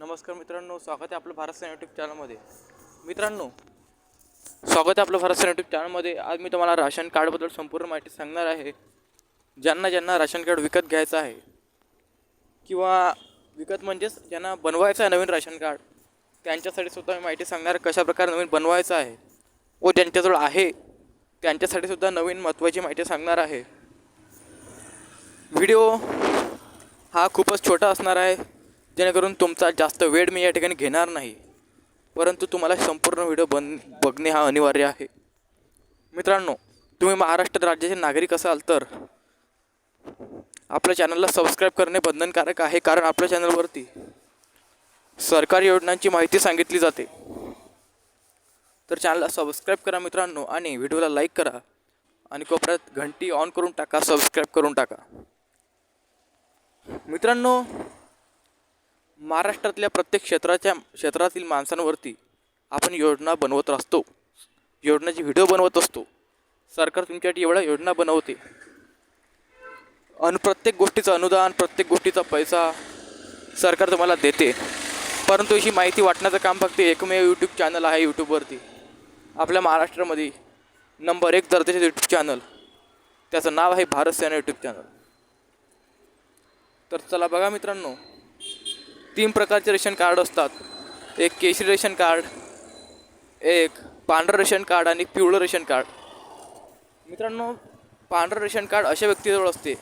नमस्कार मित्रांनो स्वागत आहे आपलं भारत सेना यूट्यूब चॅनलमध्ये. मित्रांनो स्वागत आहे आपलं भारत सेना यूट्यूब चॅनलमध्ये. आज मी तुम्हाला राशन कार्डबद्दल संपूर्ण माहिती सांगणार आहे. ज्यांना ज्यांना राशन कार्ड विकत घ्यायचं आहे किंवा विकत म्हणजेच ज्यांना बनवायचं आहे नवीन राशन कार्ड त्यांच्यासाठी सुद्धा मी माहिती सांगणार कशाप्रकारे नवीन बनवायचं आहे. व ज्यांच्याजवळ आहे त्यांच्यासाठी सुद्धा नवीन महत्त्वाची माहिती सांगणार आहे. व्हिडिओ हा खूपच छोटा असणार आहे. जेणेकरून तुमचा जास्त वेळ मी या ठिकाणी घेणार नाही. परंतु तुम्हाला संपूर्ण व्हिडिओ बन बघणे हा अनिवार्य आहे. मित्रांनो तुम्ही महाराष्ट्र राज्याचे नागरिक असाल तर आपल्या चॅनलला सबस्क्राईब करणे बंधनकारक आहे कारण आपल्या चॅनलवरती सरकारी योजनांची माहिती सांगितली जाते. तर चॅनलला सबस्क्राईब करा मित्रांनो आणि व्हिडिओला लाईक करा आणि कोपऱ्यात घंटी ऑन करून टाका सबस्क्राईब करून टाका. मित्रांनो महाराष्ट्रातल्या प्रत्येक क्षेत्राच्या क्षेत्रातील माणसांवरती आपण योजना बनवत असतो. योजनाची व्हिडिओ बनवत असतो. सरकार तुमच्यासाठी एवढ्या योजना बनवते. अन प्रत्येक गोष्टीचं अनुदान प्रत्येक गोष्टीचा पैसा सरकार तुम्हाला देते. परंतु अशी माहिती वाटण्याचं काम फक्त एकमेव यूट्यूब चॅनल आहे यूट्यूबवरती आपल्या महाराष्ट्रामध्ये नंबर एक दर्जाचे यूट्यूब चॅनल त्याचं नाव आहे भारत सेना यूट्यूब चॅनल तर चला बघा मित्रांनो तीन प्रकारचे रेशन कार्ड असतात. एक केशरी रेशन कार्ड एक पांढरं रेशन कार्ड आणि पिवळं रेशन कार्ड. मित्रांनो पांढरं रेशन कार्ड अशा व्यक्तीजवळ असते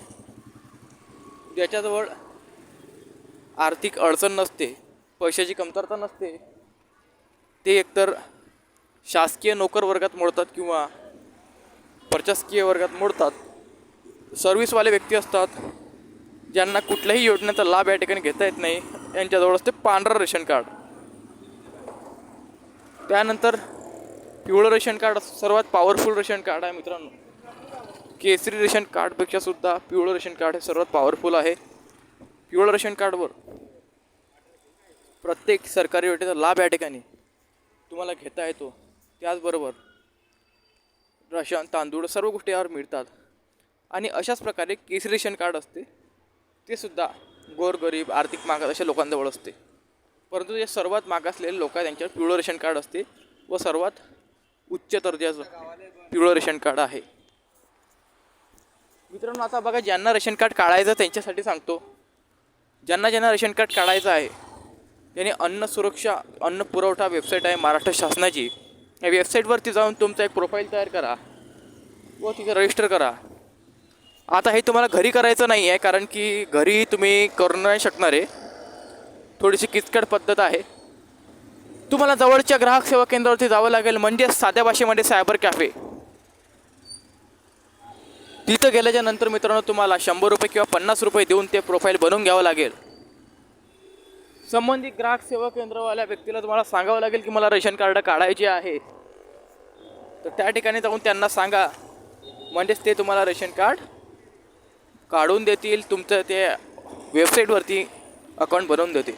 ज्याच्याजवळ आर्थिक अडचण नसते पैशाची कमतरता नसते. ते एकतर शासकीय नोकर वर्गात मोडतात किंवा प्रशासकीय वर्गात मोडतात. सर्व्हिसवाले व्यक्ती असतात ज्यांना कुठल्याही योजनेचा लाभ या ठिकाणी घेता येत नाही. यांच्याजवळ असते पांढरं रेशन कार्ड. त्यानंतर पिवळं रेशन कार्ड सर्वात पॉवरफुल रेशन कार्ड आहे मित्रांनो. केसरी रेशन कार्डपेक्षा सुद्धा पिवळं रेशन कार्ड हे सर्वात पॉवरफुल आहे. पिवळं रेशन कार्डवर प्रत्येक सरकारी योजनेचा लाभ या ठिकाणी तुम्हाला घेता येतो. त्याचबरोबर राशन तांदूळ सर्व गोष्टी यावर मिळतात. आणि अशाच प्रकारे केसरी रेशन कार्ड असते ते सुद्धा गोरगरीब आर्थिक मागास अशा लोकांजवळ असते. परंतु जे सर्वात मागासलेले लोक आहेत त्यांच्यावर पिवळं रेशन कार्ड असते व सर्वात उच्च दर्जाचं पिवळं रेशन कार्ड आहे. मित्रांनो आता बघा ज्यांना रेशन कार्ड काढायचं त्यांच्यासाठी सांगतो. ज्यांना ज्यांना रेशन कार्ड काढायचं आहे त्यांनी अन्न सुरक्षा अन्न पुरवठा वेबसाईट आहे महाराष्ट्र शासनाची. या वेबसाईटवरती जाऊन तुमचा एक प्रोफाईल तयार करा व तिथे रजिस्टर करा. आता हे तुम्हाला घरी करायचं नाही आहे कारण की घरी तुम्ही करू नाही शकणार आहे. थोडीशी किचकट पद्धत आहे. तुम्हाला जवळच्या ग्राहक सेवा केंद्रावरती जावं लागेल म्हणजे साध्या भाषेमध्ये सायबर कॅफे. तिथं गेल्याच्यानंतर मित्रांनो तुम्हाला शंभर रुपये किंवा पन्नास रुपये देऊन ते प्रोफाईल बनवून घ्यावं लागेल. संबंधित ग्राहक सेवा केंद्रवाल्या व्यक्तीला तुम्हाला सांगावं लागेल की मला रेशन कार्ड काढायचे आहे. तर त्या ठिकाणी जाऊन त्यांना सांगा म्हणजेच ते तुम्हाला रेशन कार्ड काढून देतील तुमचं ते वेबसाईटवरती अकाउंट बनवून देते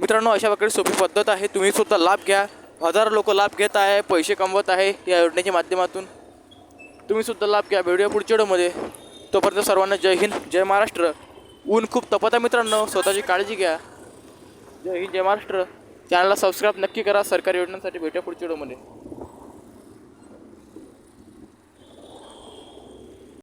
मित्रांनो अशा प्रकारे सोपी पद्धत आहे. तुम्हीसुद्धा लाभ घ्या. हजारो लोक लाभ घेत आहे पैसे कमवत आहे या योजनेच्या माध्यमातून. तुम्हीसुद्धा लाभ घ्या व्हिडिओ पुढच्या व्हिडिओमध्ये. तोपर्यंत सर्वांना जय हिंद जय महाराष्ट्र. ऊन खूप तपत आहे मित्रांनो स्वतःची काळजी घ्या. जय हिंद जय महाराष्ट्र. चॅनलला सबस्क्राईब नक्की करा सरकारी योजनांसाठी भेटूया पुढच्या व्हिडिओमध्ये.